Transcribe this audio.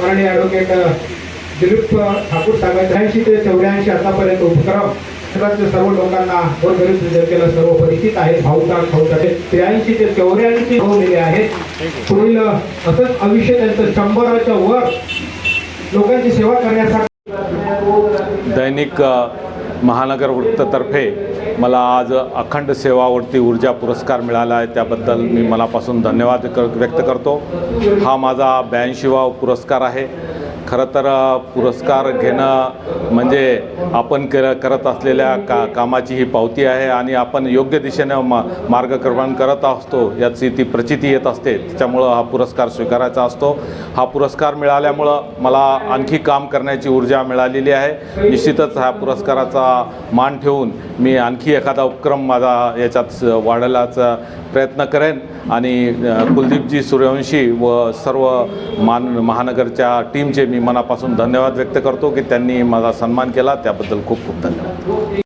माननीय ॲडव्होकेट दिलीप ठाकूर साहेब त्र्याऐंशी ते चौऱ्याऐंशी आतापर्यंत उपक्रम राज्यातील सर्व लोकांना गोरगरीब केलं सर्व परिचित आहेत भाऊता खाऊत आहेत त्र्याऐंशी ते चौऱ्याऐंशी होलेले आहेत. पुढील असंच आयुष्य त्यांचं शंभराच्या वर लोकांची सेवा करण्यासाठी दैनिक महानगर वृत्ततर्फे मला आज अखंड सेवावरती ऊर्जा पुरस्कार मिळाला आहे. त्याबद्दल मी मनापासून धन्यवाद कर व्यक्त करतो. हा माझा ब्याऐंशीवा पुरस्कार आहे. खरं तर पुरस्कार घेणं म्हणजे आपण कर करत असलेल्या का कामाची ही पावती आहे आणि आपण योग्य दिशेनं मा मार्गक्रमण करत असतो याची ती प्रचिती येत असते. त्याच्यामुळं हा पुरस्कार स्वीकारायचा असतो. हा पुरस्कार मिळाल्यामुळं मला आणखी काम करण्याची ऊर्जा मिळालेली आहे. निश्चितच ह्या पुरस्काराचा मान ठेवून मी आणखी एखादा उपक्रम माझा याच्यात स- प्रयत्न करेन आणि कुलदीपजी सूर्यवंशी व सर्व मान महानगरच्या टीमचे मी मी मनापासून धन्यवाद व्यक्त करतो की त्यांनी माझा सन्मान केला. त्याबद्दल खूप खूप धन्यवाद.